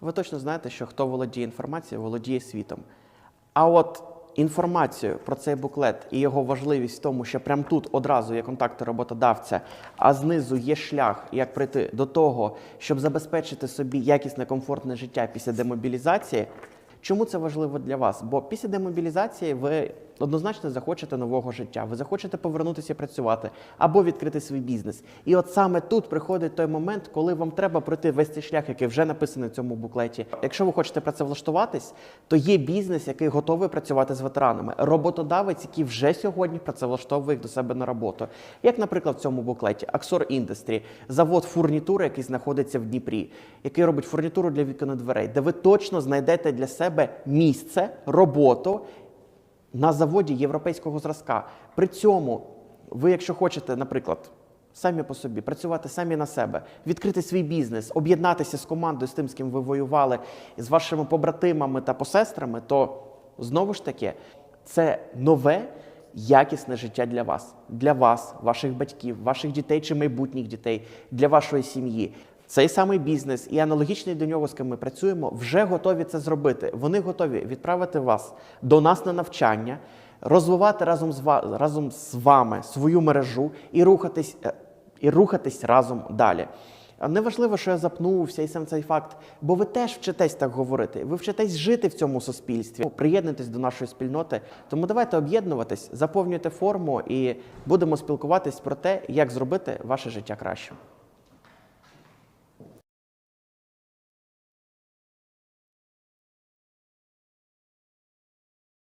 Ви точно знаєте, що хто володіє інформацією, володіє світом. А от інформацію про цей буклет і його важливість в тому, що прямо тут одразу є контакти роботодавця, а знизу є шлях, як прийти до того, щоб забезпечити собі якісне комфортне життя після демобілізації. Чому це важливо для вас? Бо після демобілізації ви однозначно захочете нового життя, ви захочете повернутися працювати або відкрити свій бізнес. І от саме тут приходить той момент, коли вам треба пройти весь цей шлях, який вже написаний в цьому буклеті. Якщо ви хочете працевлаштуватись, то є бізнес, який готовий працювати з ветеранами. Роботодавець, який вже сьогодні працевлаштовує їх до себе на роботу. Як, наприклад, в цьому буклеті Axor Industry, завод фурнітури, який знаходиться в Дніпрі, який робить фурнітуру для вікон дверей, де ви точно знайдете для себе місце, роботу на заводі європейського зразка. При цьому ви, якщо хочете, наприклад, самі по собі, працювати самі на себе, відкрити свій бізнес, об'єднатися з командою, з тим, з ким ви воювали, з вашими побратимами та посестрами, то знову ж таки це нове. Якісне життя для вас, для вас, ваших батьків, ваших дітей чи майбутніх дітей, для вашої сім'ї. Цей самий бізнес і аналогічний до нього, з ким ми працюємо, вже готові це зробити. Вони готові відправити вас до нас на навчання, розвивати разом з разом з вами свою мережу і рухатись, е, і рухатись разом далі. Неважливо, що я запнувся і сам цей факт, бо ви теж вчитесь так говорити. Ви вчитесь жити в цьому суспільстві. Приєднуйтесь до нашої спільноти. Тому давайте об'єднуватись, заповнюйте форму і будемо спілкуватись про те, як зробити ваше життя кращим.